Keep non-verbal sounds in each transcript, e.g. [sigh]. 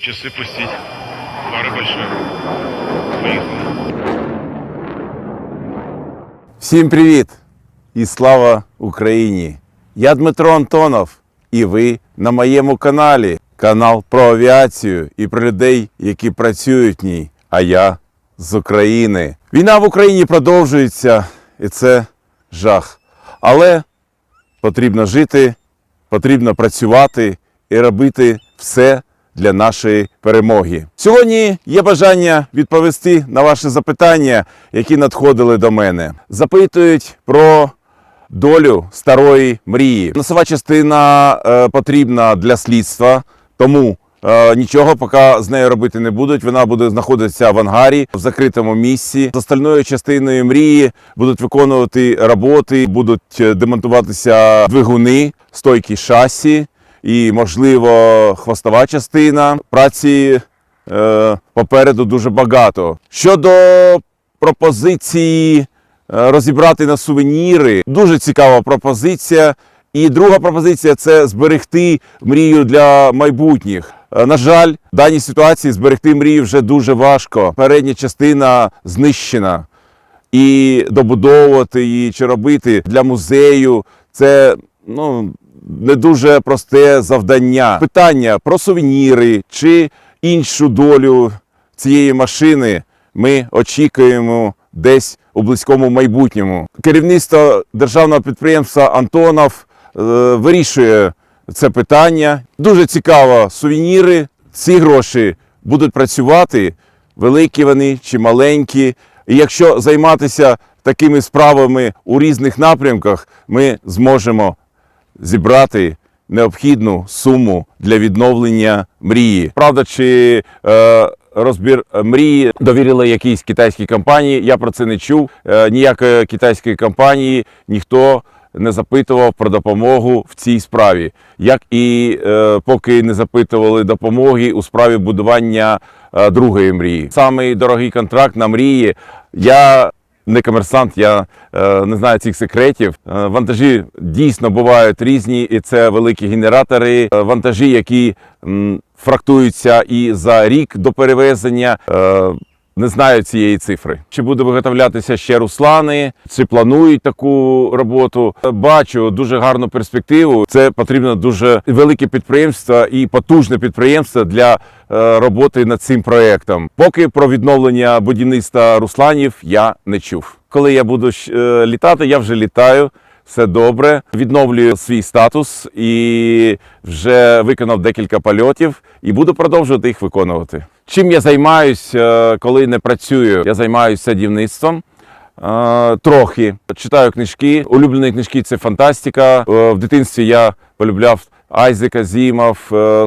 Часы пустить. Пара большая. Поехали. Всім привіт і слава Україні! Я Дмитро Антонов, і ви на моєму каналі. Канал про авіацію і про людей, які працюють в ній. А я з України. Війна в Україні продовжується, і це жах. Але потрібно жити, потрібно працювати і робити все для нашої перемоги. Сьогодні є бажання відповісти на ваші запитання, які надходили до мене. Запитують про долю старої мрії. Носова частина е, потрібна для слідства, тому е, нічого поки з нею робити не будуть. Вона буде знаходитися в ангарі в закритому місці. З остальною частиною мрії будуть виконувати роботи, будуть е, демонтуватися двигуни, стойки шасі і, можливо, хвостова частина. Праці е, попереду дуже багато. Щодо пропозиції е, розібрати на сувеніри, дуже цікава пропозиція. І друга пропозиція це зберегти мрію для майбутніх. Е, На жаль, в даній ситуації зберегти мрію вже дуже важко. Передня частина знищена і добудовувати її чи робити для музею це ну не дуже просте завдання. Питання про сувеніри чи іншу долю цієї машини ми очікуємо десь у близькому майбутньому. Керівництво державного підприємства Антонов е, вирішує це питання. Дуже цікаво сувеніри. Ці гроші будуть працювати, великі вони чи маленькі. І якщо займатися такими справами у різних напрямках, ми зможемо зібрати необхідну суму для відновлення мрії. Правда, чи е, розбір мрії довірили якійсь китайській компанії? Я про це не чув. Е, ніякої китайської компанії ніхто не запитував про допомогу в цій справі, як і е, поки не запитували допомоги у справі будування е, другої мрії. Самий дорогий контракт на мрії. Я не комерсант, я е, не знаю цих секретів. Е, вантажі дійсно бувають різні, і це великі генератори, е, вантажі, які м, фрактуються і за рік до перевезення. Е, не знаю цієї цифри. Чи буде виготовлятися ще Руслани, чи планують таку роботу. Бачу дуже гарну перспективу. Це потрібно дуже велике підприємство і потужне підприємство для е, роботи над цим проектом. Поки про відновлення будівництва Русланів я не чув. Коли я буду е, літати, я вже літаю. Все добре, відновлюю свій статус і вже виконав декілька польотів і буду продовжувати їх виконувати. Чим я займаюся, коли не працюю? Я займаюся садівництвом. Е, Трохи читаю книжки. Улюблені книжки це фантастика. Е, В дитинстві я полюбляв Айзека Зімов, е,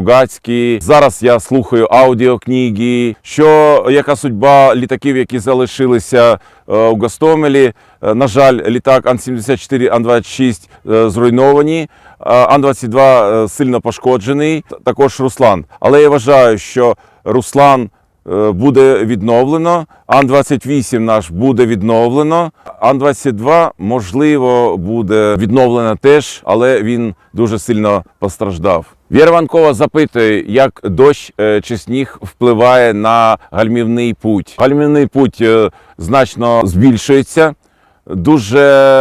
Стругацький. Зараз я слухаю аудіокниги. Що яка судьба літаків, які залишилися е, у Гостомелі? Е, На жаль, літак Ан-74, Ан-26 е, зруйновані. а Ан-22 е, сильно пошкоджений. Також Руслан. Але я вважаю, що Руслан буде відновлено. Ан-28 наш буде відновлено. Ан-22 можливо буде відновлено теж, але він дуже сильно постраждав. Віра Ванкова запитує, як дощ е, чи сніг впливає на гальмівний путь. Гальмівний путь е, значно збільшується. Дуже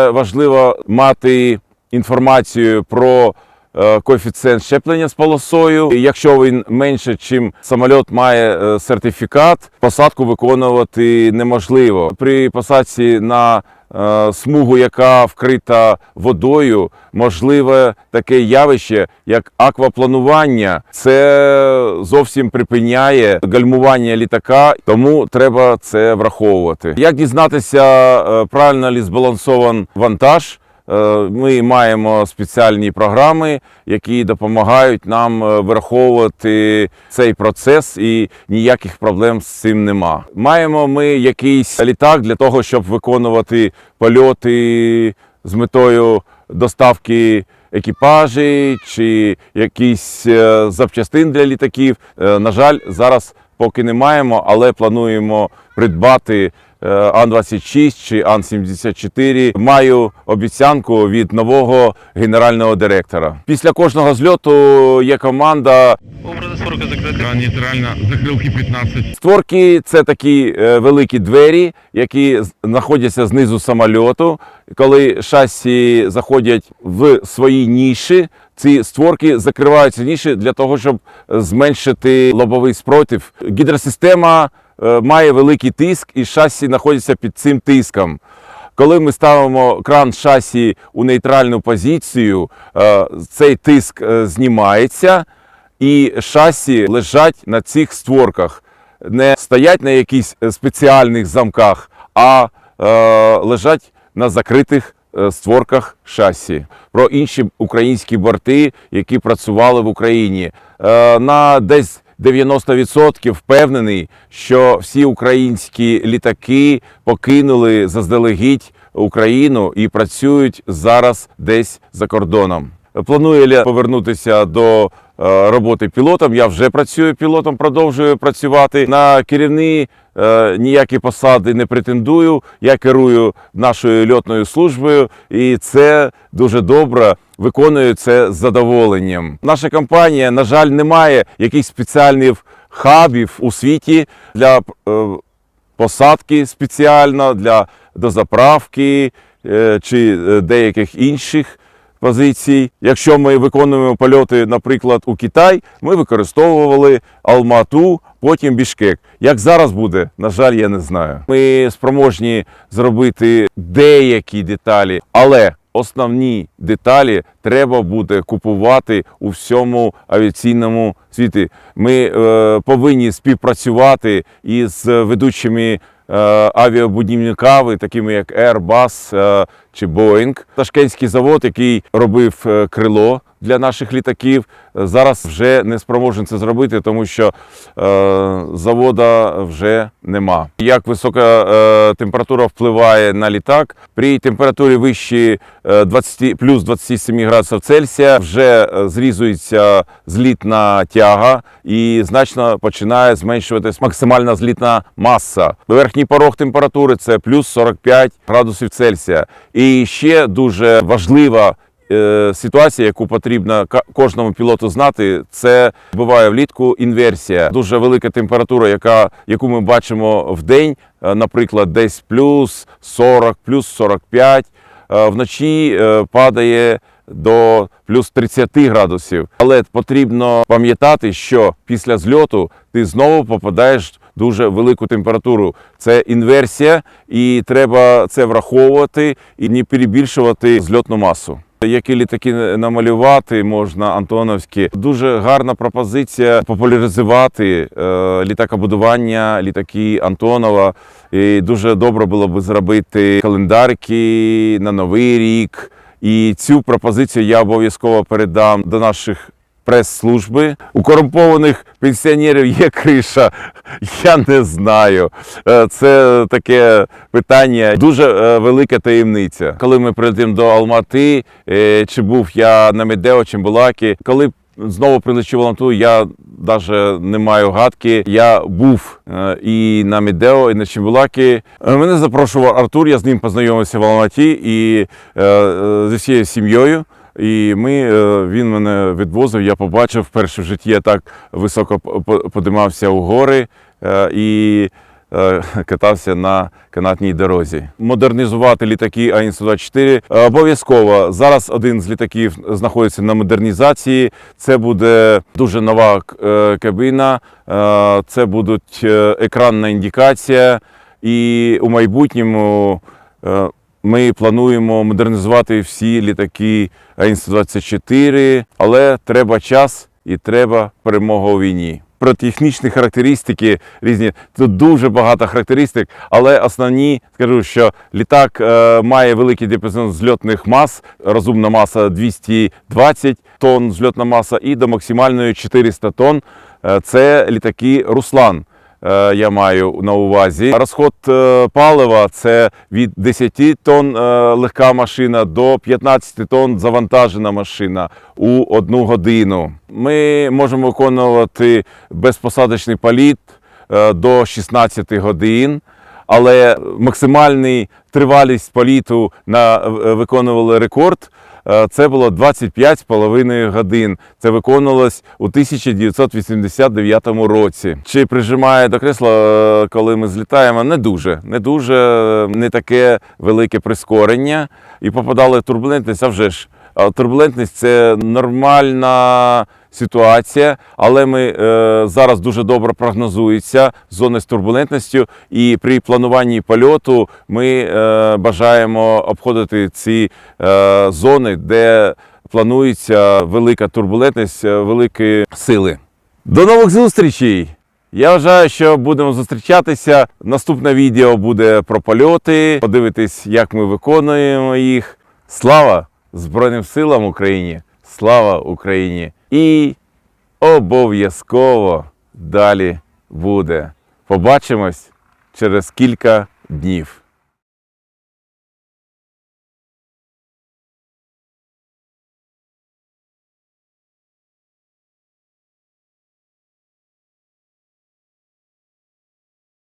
важливо мати інформацію про е, коефіцієнт щеплення з полосою. Якщо він менше, чим самоліт має сертифікат, посадку виконувати неможливо. При посадці на смугу, яка вкрита водою, можливе таке явище, як аквапланування. Це зовсім припиняє гальмування літака, тому треба це враховувати. Як дізнатися, е, правильно ли збалансован вантаж? Е, Ми маємо спеціальні програми, які допомагають нам е, враховувати цей процес, і ніяких проблем з цим нема. Маємо ми якийсь літак для того, щоб виконувати польоти з метою доставки екіпажі чи якісь е, запчастин для літаків. На жаль, зараз поки не маємо, але плануємо придбати Ан-26 чи Ан-74. Маю обіцянку від нового генерального директора. Після кожного зльоту є команда. Створка закрита. Нейтральна. Закрилки 15. Створки це такі е, великі двері, які знаходяться знизу самольоту. Коли шасі заходять в свої ніші, ці створки закриваються ніші для того, щоб зменшити лобовий спротив. Гідросистема е, має великий тиск, і шасі знаходяться під цим тиском. Коли ми ставимо кран шасі у нейтральну позицію, е, цей тиск е, знімається, і шасі лежать на цих створках, не стоять на якихось е, спеціальних замках, а е, лежать на закритих е, створках шасі. Про інші українські борти, які працювали в Україні. Е, на десь 90% впевнений, що всі українські літаки покинули заздалегідь Україну і працюють зараз десь за кордоном. Планує ли повернутися до роботи пілотом. Я вже працюю пілотом, продовжую працювати на керівні е, ніякі посади не претендую. Я керую нашою льотною службою, і це дуже добре. Виконую це з задоволенням. Наша компанія, на жаль, не має якихось спеціальних хабів у світі для е, посадки спеціально, для дозаправки е, чи е, деяких інших позицій. Якщо ми виконуємо польоти, наприклад, у Китай, ми використовували Алмату, потім Бішкек. Як зараз буде, на жаль, я не знаю. Ми спроможні зробити деякі деталі, але основні деталі треба буде купувати у всьому авіаційному світі. Ми е, повинні співпрацювати із ведучими авіабудівниками, такими як Airbus е, чи Boeing. Ташкентський завод, який робив е, крило для наших літаків, е, зараз вже не спроможен це зробити, тому що е, завода вже нема. Як висока е, температура впливає на літак? При температурі вищій е, 20, плюс 27 градусів Цельсія вже зрізується злітна тяга і значно починає зменшуватись максимальна злітна маса. Верхній порог температури це плюс 45 градусів Цельсія. І ще дуже важлива ситуація, яку потрібно кожному пілоту знати, це буває влітку інверсія. Дуже велика температура, яка, яку ми бачимо в день, е, наприклад, десь плюс 40, плюс 45. е, Вночі е, падає до плюс 30 градусів. Але потрібно пам'ятати, що після зльоту ти знову попадаєш дуже велику температуру. Це інверсія, і треба це враховувати і не перебільшувати зльотну масу. Які літаки намалювати можна антоновські. Дуже гарна пропозиція популяризувати е, літакобудування, літаки Антонова. І дуже добре було би зробити календарки на новий рік. І цю пропозицію я обов'язково передам до наших прес-служби. У корумпованих пенсіонерів є криша. Я не знаю. Е, Це таке питання, дуже е, велика таємниця. Коли ми прилетимо до Алмати, е, чи був я на Медео, чи Булакі, коли знову прилечу в Алмату, я навіть не маю гадки. Я був і на Медео, і на Чимбулакі. Мене запрошував Артур, я з ним познайомився в Алматі і зі всією сім'єю. І ми, е, він мене відвозив, я побачив вперше в житті, я так високо по- по- подимався у гори е, і е, [laughs] катався на канатній дорозі. Модернізувати літаки АІН-124 е, обов'язково. Зараз один з літаків знаходиться на модернізації. Це буде дуже нова кабіна, це будуть екранна індикація, і у майбутньому. Ми плануємо модернізувати всі літаки АІН-124, але треба час і треба перемога у війні. Про технічні характеристики різні. Тут дуже багато характеристик, але основні скажу, що літак е, має великий діапазон зльотних мас, розумна маса 220 тонн зльотна маса і до максимальної 400 тонн. Е, це літаки Руслан я маю на увазі. Розход е, палива це від 10 тонн е, легка машина до 15 тонн завантажена машина у одну годину. Ми можемо виконувати безпосадочний політ е, до 16 годин. але максимальний тривалість політу на е, виконували рекорд. Е, Це було 25,5 годин. Це виконувалось у 1989 році. Чи прижимає до кресла, е, коли ми злітаємо? Не дуже, не дуже, е, не таке велике прискорення. І попадали в турбулентність, а вже ж. Турбулентність це нормальна ситуація, але ми е, зараз дуже добре прогнозується зони з турбулентністю, і при плануванні польоту ми е, бажаємо обходити ці е, зони, де планується велика турбулентність, великі сили. До нових зустрічей! Я вважаю, що будемо зустрічатися. Наступне відео буде про польоти. Подивитись, як ми виконуємо їх. Слава Збройним силам України! Слава Україні! І обов'язково далі буде. Побачимось через кілька днів.